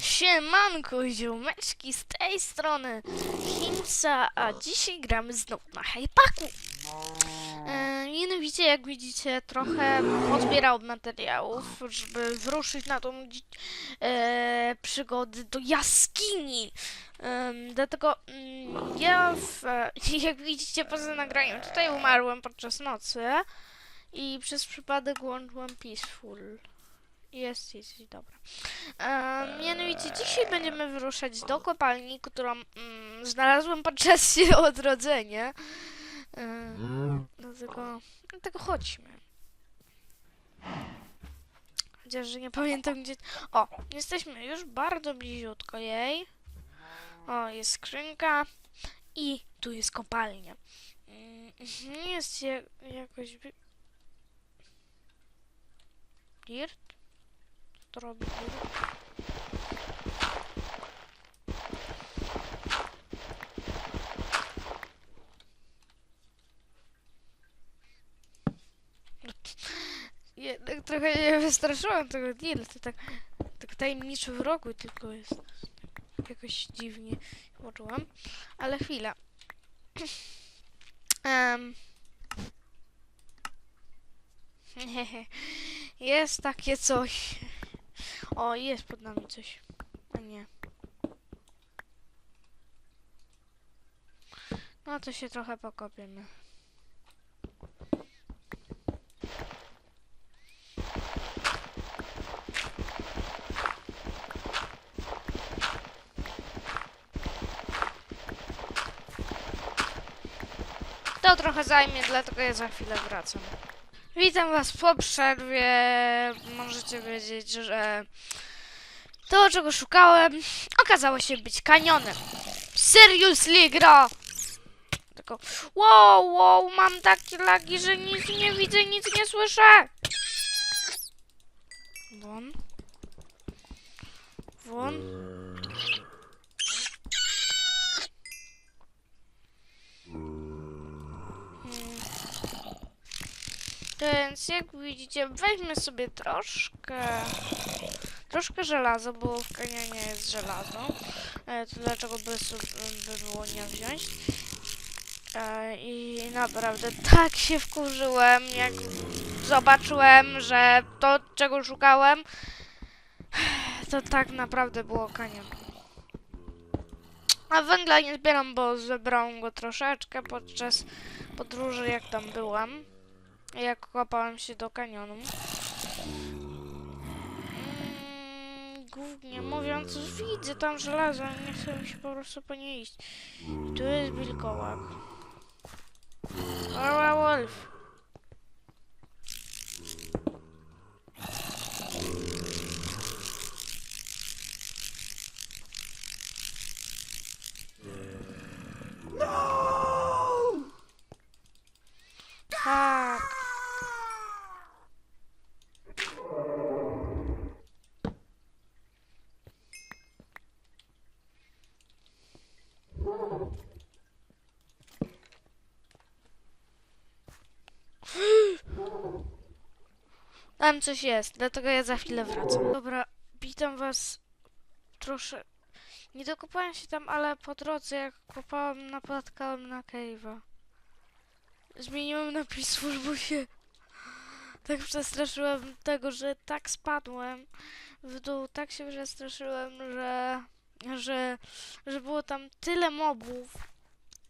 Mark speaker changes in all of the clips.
Speaker 1: Siemanko, ziomeczki, z tej strony Himsa, a dzisiaj gramy znowu na Hypaku. E, mianowicie, jak widzicie, trochę pozbierałem materiałów, żeby wyruszyć na tą e, przygodę do jaskini. Em, dlatego mm, ja, w, e, jak widzicie, poza nagraniem tutaj umarłem podczas nocy i przez przypadek włączyłem Peaceful. Jest, jest, jest, dobra. E, mianowicie dzisiaj będziemy wyruszać do kopalni, którą mm, znalazłem podczas odrodzenia. E, dlatego, dlatego chodźmy. Chociaż że nie pamiętam gdzie... O, jesteśmy już bardzo bliziutko jej. O, jest skrzynka. I tu jest kopalnia. Mm, Nie jest je, jakoś... Dirt? Co to robi dirt? Jednak trochę nie wystraszyłam tego Dirt. To tak, tak tajemniczy w rogu tylko jest. Tak jakoś dziwnie poczułam. Ale chwila. Em. Jest takie coś. O, jest pod nami coś. A nie. No to się trochę pokopiemy. To trochę zajmie, dlatego ja za chwilę wracam. Witam was po przerwie. Możecie wiedzieć, że to, czego szukałem, okazało się być kanionem. Seriously, gra! Tylko, wow, wow, mam takie lagi, że nic nie widzę, nic nie słyszę. Won. Won. Więc jak widzicie, weźmy sobie troszkę, troszkę żelaza, bo w kanionie jest żelazo. E, to dlaczego by, by było nie wziąć? E, I naprawdę tak się wkurzyłem, jak zobaczyłem, że to, czego szukałem, to tak naprawdę było kanion. A węgla nie zbieram, bo zebrałam go troszeczkę podczas podróży, jak tam byłam jak kopałem się do kanionu. Mm, głównie mówiąc, widzę tam żelazo, nie chcę mi się po prostu po nie iść. I tu jest wilkołak. Orła wolf. Tak. Tam coś jest, dlatego ja za chwilę wracam. Dobra, witam was trosze... Nie dokopałem się tam, ale po drodze jak kopałem, napotkałem na cave'a. Zmieniłem napis, bo się tak przestraszyłem tego, że tak spadłem w dół, tak się przestraszyłem, że, że, że było tam tyle mobów,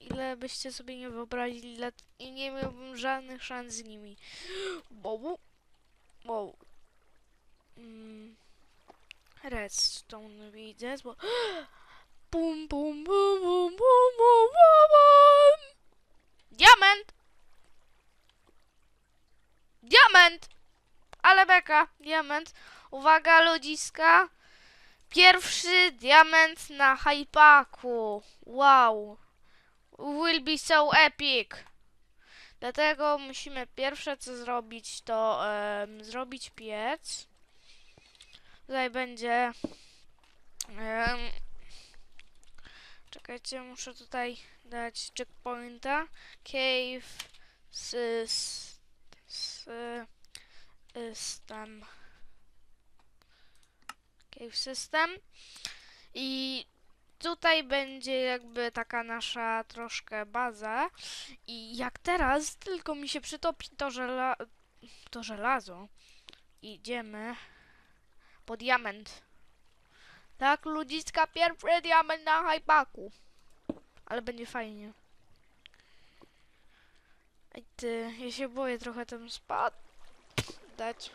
Speaker 1: ile byście sobie nie wyobrazili i nie miałbym żadnych szans z nimi. Bobu? Wow. Mm. Redstone widzę, bo... Bum, bum, bum, bum, bum, bum, bum. Diament! Diament! Ale beka, diament. Uwaga, ludziska. Pierwszy diament na hypaku. Wow. Will be so epic. Dlatego musimy pierwsze co zrobić, to em, zrobić piec. Tutaj będzie... em, czekajcie, muszę tutaj dać checkpointa. Cave... System. Cave system. I tutaj będzie jakby taka nasza troszkę baza. I jak teraz tylko mi się przytopi to, żela to żelazo, idziemy po diament. Tak, ludziska, pierwszy diament na hypaku. Ale będzie fajnie. Ej ty, ja się boję trochę tam spadać.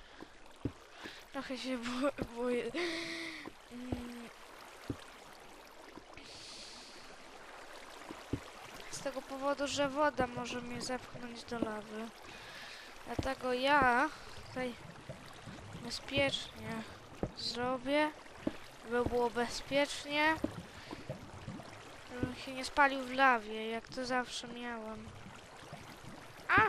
Speaker 1: Trochę się bo boję. Mm. Z tego powodu, że woda może mnie zepchnąć do lawy. Dlatego ja tutaj bezpiecznie zrobię, by było bezpiecznie, żebym się nie spalił w lawie, jak to zawsze miałem. A!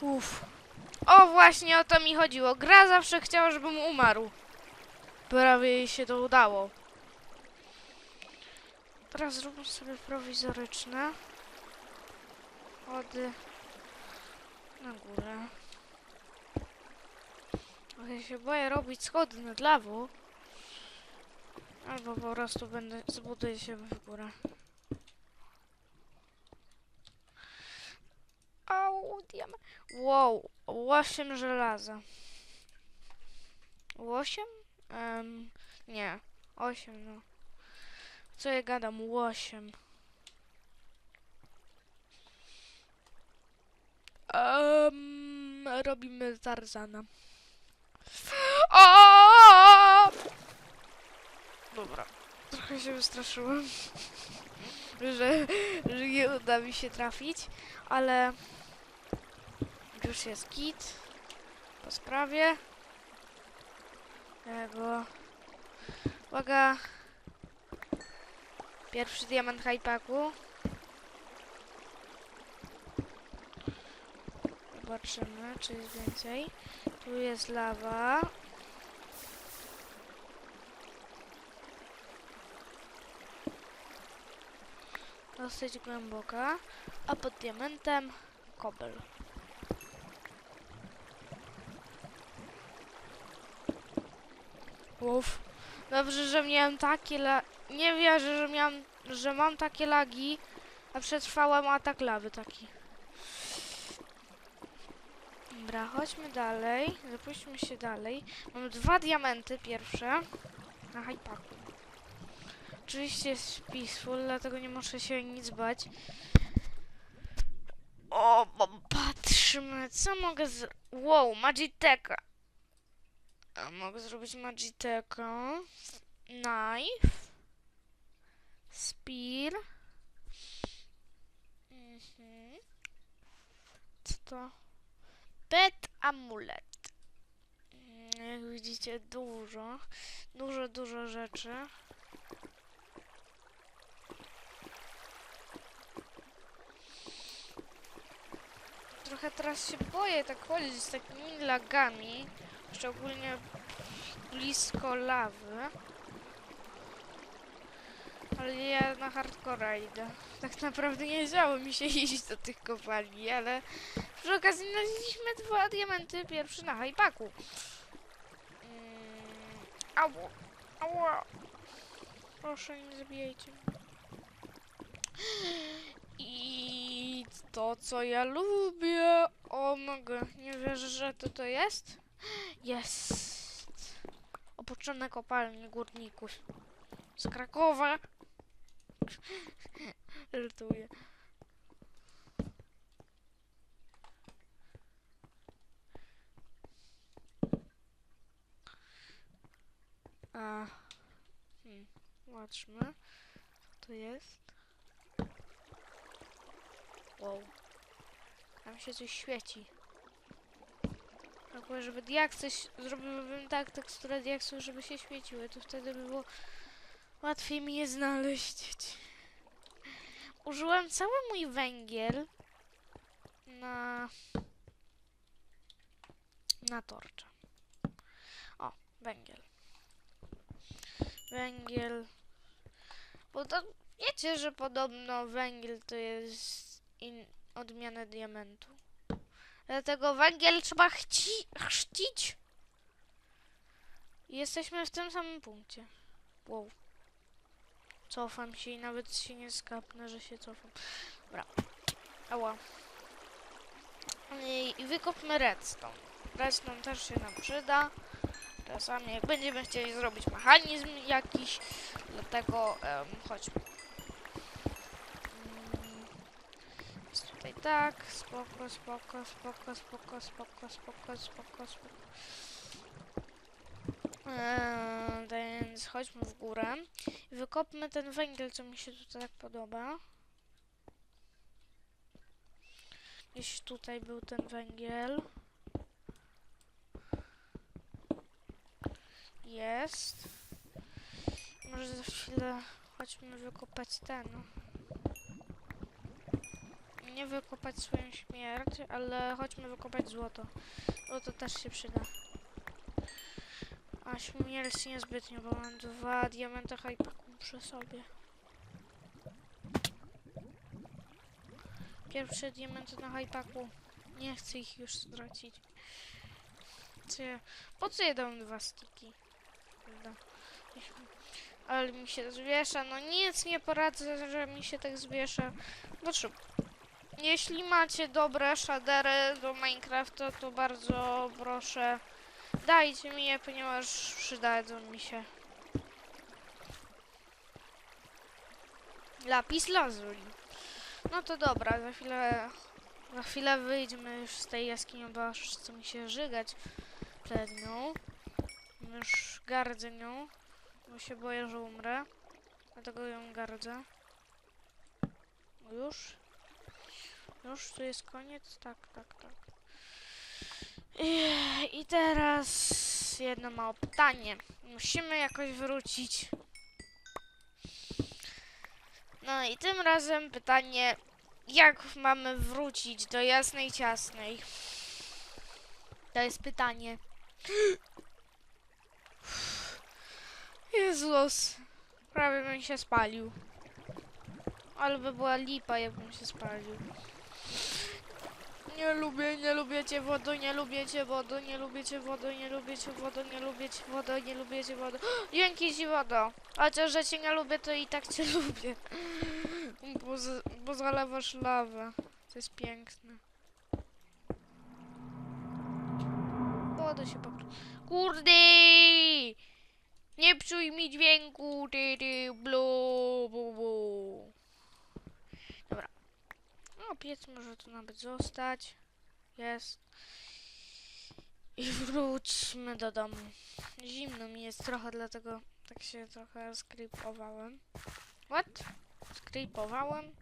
Speaker 1: Uff. O, właśnie o to mi chodziło. Gra zawsze chciała, żebym umarł. Prawie jej się to udało. Teraz zróbmy sobie prowizoryczne. Chody na górę. Ale się boję robić schody nad lawą. Albo po prostu będę zbuduję się w górę. Au, diament. Wow, 8 żelaza. 8? Um, nie, 8 no. Co ja gadam? 8. Um, robimy Tarzana. O! Dobra. Trochę się wystraszyłem, że, że nie uda mi się trafić, ale już jest kit po sprawie. Tego. Uwaga. Pierwszy diament hypaku. Zobaczymy, czy jest więcej. Tu jest lawa. Dosyć głęboka. A pod diamentem kobel. Uff. Dobrze, że miałem takie la... Nie wierzę, że miałem... że mam takie lagi, a przetrwałem atak lawy taki. Dobra, chodźmy dalej. Zapuśćmy się dalej. Mam dwa diamenty pierwsze na hypaku. Oczywiście jest peaceful, dlatego nie muszę się nic bać. O, bo patrzmy, co mogę z... Wow, Magiteka. A mogę zrobić Magitekę. Knife. Spear. Mhm. Co to? Pet amulet. Mm, Jak widzicie, dużo. Dużo, dużo rzeczy. Trochę teraz się boję tak chodzić z takimi lagami. Szczególnie blisko lawy. Ale ja na hardcore idę. Tak naprawdę nie chciało mi się iść do tych kopalni, ale przy okazji znaleźliśmy dwa diamenty pierwszy na hypaku. Mm, au, ała. Proszę, nie zabijajcie. I to, co ja lubię. O, mogę. Nie wierzę, że to to jest. Jest. Opuszczone kopalnie górników. Z Krakowa. Żartuję. A. Hmm. Co to jest? Wow. Tam się coś świeci. Albo żeby diaksy, zrobiłbym tak teksturę diaksów, żeby się świeciły, to wtedy by było łatwiej mi je znaleźć. Użyłem cały mój węgiel na na torcze. O, węgiel. Węgiel. Bo to wiecie, że podobno węgiel to jest in, odmiana diamentu. Dlatego węgiel trzeba chci, chrzcić. Jesteśmy w tym samym punkcie. Wow. Cofam się i nawet się nie skapnę, że się cofam. Dobra. Ała. I, i wykopmy redstone. Redstone też się nam przyda. Czasami jak będziemy chcieli zrobić mechanizm jakiś, dlatego em, chodźmy. Tak, spoko, spoko, spoko, spoko, spoko, spoko, spoko, spoko. Eee, więc chodźmy w górę i wykopmy ten węgiel, co mi się tutaj tak podoba. Gdzieś tutaj był ten węgiel. Jest. Może za chwilę chodźmy wykopać ten. Nie wykopać swoją śmierć, ale chodźmy wykopać złoto. Złoto też się przyda. A śmierć niezbytnio, bo mam dwa diamenty hypaku przy sobie. Pierwsze diamenty na hypaku. Nie chcę ich już stracić. Co ja, po co ja dwa stiki? Prawda? Ale mi się zwiesza. No nic nie poradzę, że mi się tak zwiesza. Znaczy, jeśli macie dobre shadery do Minecrafta, to bardzo proszę dajcie mi je, ponieważ przydadzą mi się. Lapis lazuli. No to dobra, za chwilę, za chwilę wyjdziemy już z tej jaskini, bo aż chce mi się żygać przed nią. Już gardzę nią, bo się boję, że umrę. Dlatego ją gardzę. Już? Już tu jest koniec? Tak, tak, tak. I, I teraz jedno małe pytanie. Musimy jakoś wrócić. No i tym razem pytanie, jak mamy wrócić do jasnej ciasnej? To jest pytanie. Jezus, prawie bym się spalił. Ale by była lipa, jakbym się spalił. Nie lubię, nie lubię cię wodo, nie lubię cię wodo, nie lubię cię wodo, nie lubię cię wodo, nie lubię cię wodo, nie lubię cię wodo. Dzięki ci wodo. Chociaż, że cię nie lubię, to i tak cię lubię. Bo, z, bo zalewasz lawę. To jest piękne. Wodę się po prostu... Kurde! Nie psuj mi dźwięku, ty, ty, blu, bu, bu. Piec może tu nawet zostać. Jest. I wróćmy do domu. Zimno mi jest trochę, dlatego tak się trochę skrypowałem. What? Skrypowałem?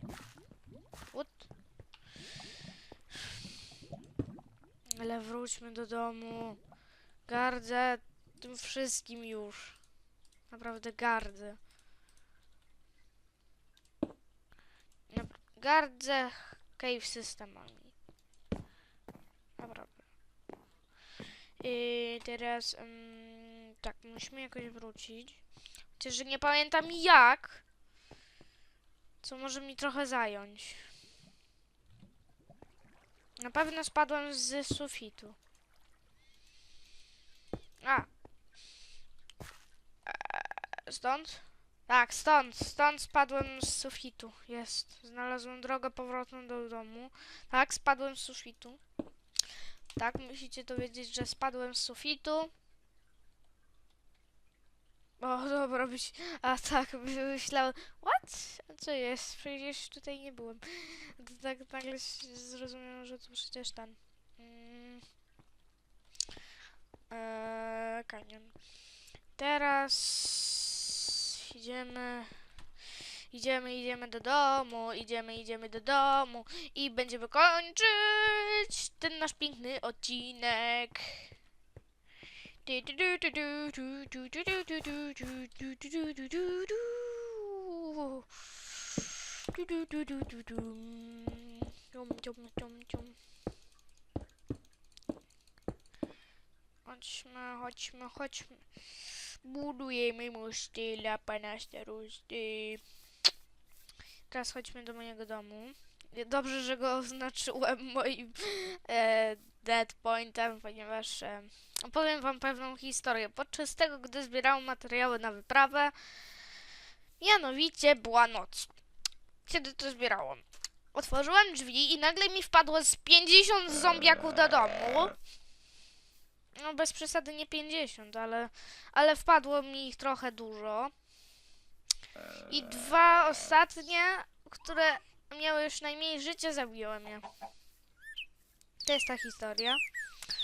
Speaker 1: What? Ale wróćmy do domu. Gardzę tym wszystkim już. Naprawdę gardzę. Gardzę cave systemami. Naprawdę. I teraz mm, tak, musimy jakoś wrócić. Chociaż nie pamiętam jak. Co może mi trochę zająć. Na pewno spadłem z sufitu. A. Eee, Stąd? Tak, stąd. Stąd spadłem z sufitu. Jest. Znalazłem drogę powrotną do domu. Tak, spadłem z sufitu. Tak, musicie dowiedzieć, że spadłem z sufitu. O, dobra, być. A tak, myślałem. What? Co jest? Przecież tutaj nie byłem. To tak nagle zrozumiałem, że to przecież ten. Mm. Eee, kanion. Teraz idziemy. Idziemy, idziemy do domu, idziemy, idziemy do domu i będziemy kończyć ten nasz piękny odcinek. Chodźmy, chodźmy, chodźmy. Budujemy mosty dla pana starosty. Teraz chodźmy do mojego domu. Dobrze, że go oznaczyłem moim e, dead pointem, ponieważ e, opowiem wam pewną historię. Podczas tego, gdy zbierałem materiały na wyprawę, mianowicie była noc. Kiedy to zbierałem? Otworzyłem drzwi i nagle mi wpadło z 50 zombiaków do domu. No bez przesady nie 50, ale, ale wpadło mi ich trochę dużo. I dwa ostatnie, które miały już najmniej życia, zabiłem je. To jest ta historia.